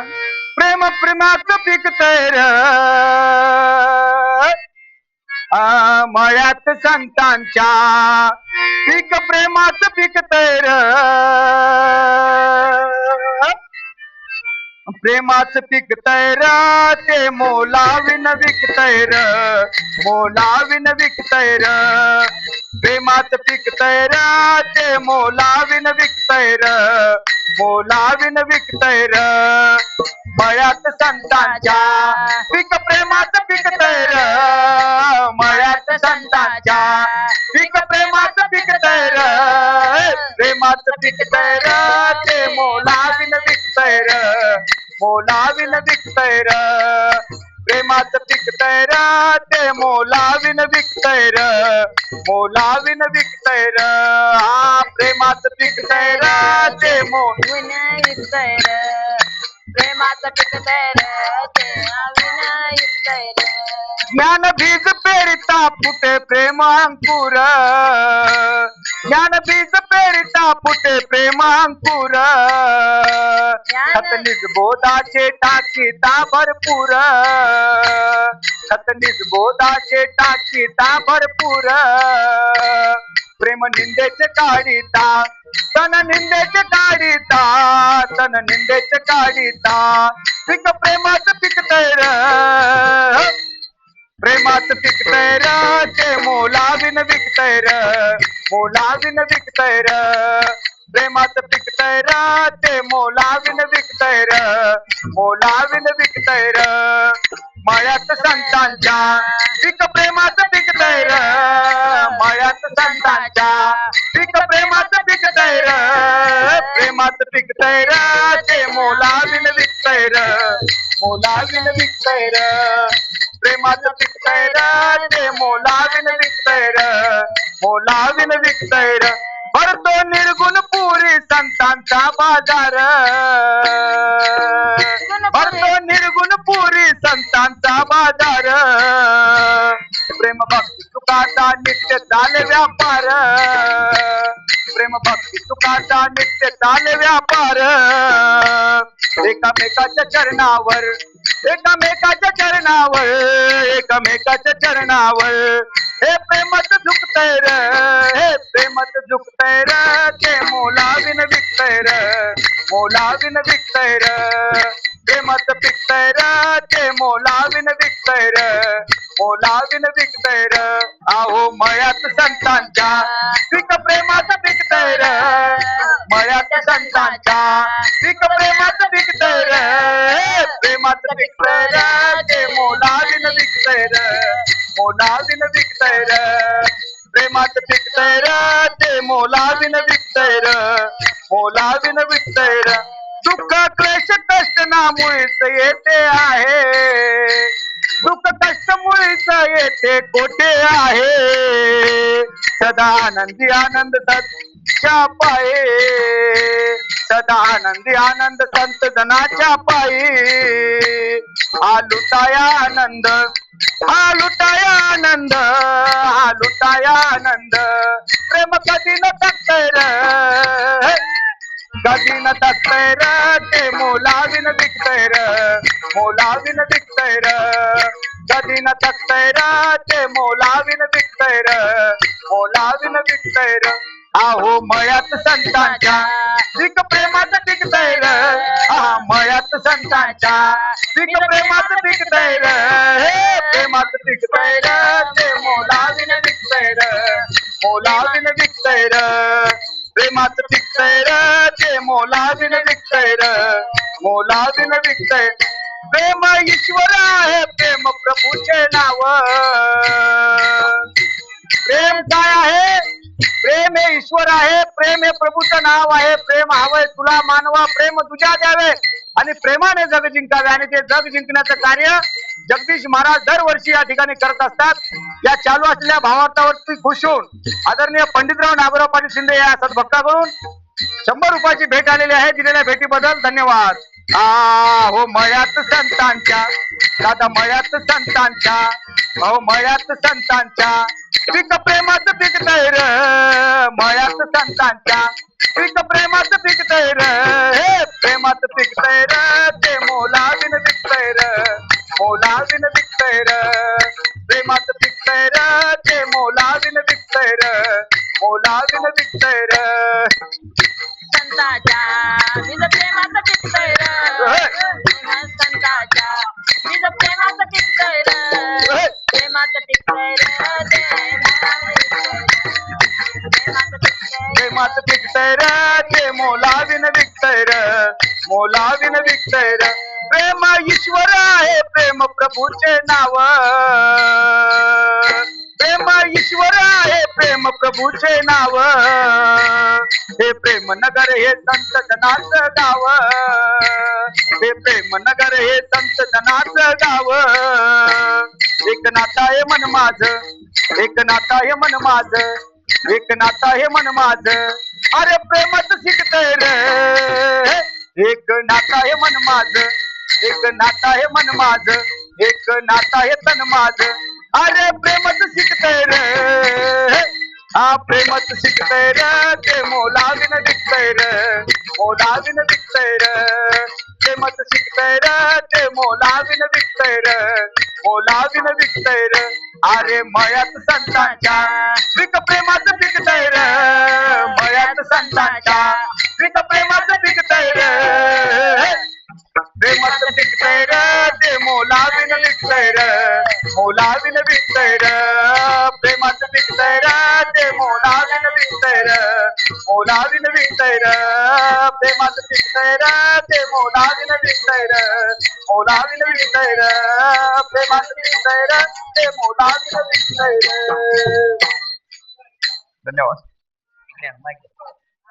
प्रेम प्रेमाचं पिकतय तैर आ, मळ्यात संतांच्या पीक प्रेमाच पिकतय तैर प्रेमाचं पिकतय र ते मोलाविन विकतय र मोलाविन विकतय र प्रेमाचं पिकतय र ते मोलाविन विकतय बोलावीन मोलाविन विकतय र. मळ्यात संतांच्या पीक प्रेमाचं पिकतय र. मळ्यात संतांच्या पीक प्रेमाचं पिकतय र. प्रेमाचं र. ते मोलाविन विकतय र. मोलाविन र प्रेमाचं पिकतय र ते मोलाविन विकतय र. मोलाविन विकतय र. हा प्रेमाचं पिकतय र ते मोल विनायुक्तय र. प्रेमाचं पिकतय र ते र. ज्ञान बीज पेरिता फुटे प्रेम अंकुर. ज्ञान बीज पेरिता फुटे प्रेम अंकुर खतनिज बोधाचे टाकीता भरपूर. खतनिज बोधाचे टाकीता भरपूर. प्रेम निंदेचे काढिता तन निंदेचे काढिता तन निंदेचे काढिता. पिक प्रेमाचं पिकतय र प्रेमाचं पिकतय र ते विकतय र मोलाविन विकतय र. प्रेमात पिकतय र. ते मोलाविन विकतय र. मोलाविन विकतय र. मळ्यात संतांच्या पिक प्रेमात पिकतय र. मळ्यात संतांच्या पिक प्रेमात पिकतय र. प्रेमात पिकतय र. ते मोलाविन विकतय र. मोलाविन विकतय र. प्रेमाचं विकतय र मोलाविन विकतय र मोलाविन विकतय र. भरतो निर्गुण पुरी संतांचा बाजार. भरतो निर्गुण पुरी संतांचा बाजार. प्रेम भक्ती सुखाचा नित्य चाले व्यापार. प्रेम भक्ती सुखाचा नित्य चाले व्यापार। एकामेकाच्या चरणावर एकामेकाच्या चरणावर एकामेकाच्या चरणावर। हे प्रेमत झुकतय र, हे प्रेमत झुकतय र, ते मोलाविन विकतय र मोलाविन विकतय र। प्रेमत पिकतय र, ते मोलाविन विकतय र। मोलाविन विकतय र आहो मळ्यात संतांच्या पिक प्रेमाचं पिकतय र मळ्यात संतांच्या पिक प्रेमाचं पिकतय र हे प्रेमाचं पिकतय र ते मोलाविन विकतय र मोलाविन विकतय र प्रेमाचं पिकतय र ते मोलाविन विकतय र मोलाविन विकतय र दुःख क्लेश कष्ट नामुळेच येते आहे। दुःख कष्ट मुळीचा येथे कोठे आहे? सदा आनंदी आनंद संतच्या पाये. सदा आनंदी आनंद संत जनाच्या पायी. हा लुटाया आनंद हा लुटाया आनंद हा लुटाया आनंद. प्रेम कधी न थकतय र? कधी न थकतय र? ते मोलाविन विकतय र. मोलाविन विकतय र. कधी न ते मोलाविन विकतय र मोलाविन विकतय र आहो मयात संतांच्या पिक प्रेमाचं पिकतय र मयात संतांच्या पिक प्रेमाचं पिकतय र हे प्रेमाचं पिकतय र ते मोलाविन विकतय र मोलाविन विकतय र प्रेमाचं पिकतय र ते मोलाविन विकतय र मोलाविन विकतय प्रेम ईश्वर आहे प्रेम प्रभूचे नाव. प्रेम काय आहे? प्रेम हे ईश्वर आहे प्रेम हे प्रभूचं नाव आहे. प्रेम हवंय तुला मानवा प्रेम तुझ्या द्यावे. आणि प्रेमाने जग जिंकावे. आणि ते जग जिंकण्याचं कार्य जगदीश महाराज दरवर्षी या ठिकाणी करत असतात. या चालू असलेल्या भावार्थावरती खुश होऊन आदरणीय पंडितराव नागोराव पाटील शिंदे या सद्भक्ताकडून शंभर रुपयाची भेट आलेली आहे. दिलेल्या भेटीबद्दल धन्यवाद. आ हो मळ्यात संतांच्या. दादा मळ्यात संतांच्या. हो मळ्यात संतांच्या. पीक प्रेमाचं पीक र. मळ्यात संतांच्या. पीक प्रेमाचं पीक र. हे प्रेमाचं पीक तैर ते मो मोलाविन विकतय र. प्रेमात पिकतय तैर ते मोलाविन विकतय र. मोलाविन विकतय र. संताच्या. प्रेमाचं पिकतय ते मोलाविन विकतय र मोलाविन विकतय र. प्रेम ईश्वर आहे प्रेम प्रभूचे नाव. प्रेम ईश्वर आहे प्रेम प्रभूचे नाव. हे प्रेम नगर हे संत जनाच गाव. हे प्रेम नगर हे संत जनाच गाव. एक नाता आहे मन माझ एक नाता आहे मन माझ. एक नाता आहे मन माझ. अरे प्रेमच शिकतय रे. एक नाता आहे मन माझ. एक नाता आहे मन माझ. एक नाता आहे तन माझ. अरे प्रेमच शिकतय रे. हा प्रेमच शिकतय रे. ते मोलाविन दिसतय रे. मोलाविन दिसतय रे. प्रेमच शिकतय रे. ते मोलाविन दिसतय रे. मोलाविन दिसतय रे. अरे मयात संतांच्या विक प्रेमात पिकतय रे. मयात संतांच्या विक प्रेमात पिकतय रे. प्रेमात पिकतय र ते मोलाविन विकतय र. मोलाविन विकतय रे. प्रेमात पिकतय रे ते मोलाविन विकतय र. मोलाविन विकतय रे. प्रेमात पिकतय रे. ते मोलाविन विकतय रे. मोलाविन विकतय रे. प्रेमात पिकतय रे. ते मोलाविन विकतय रे. धन्यवाद.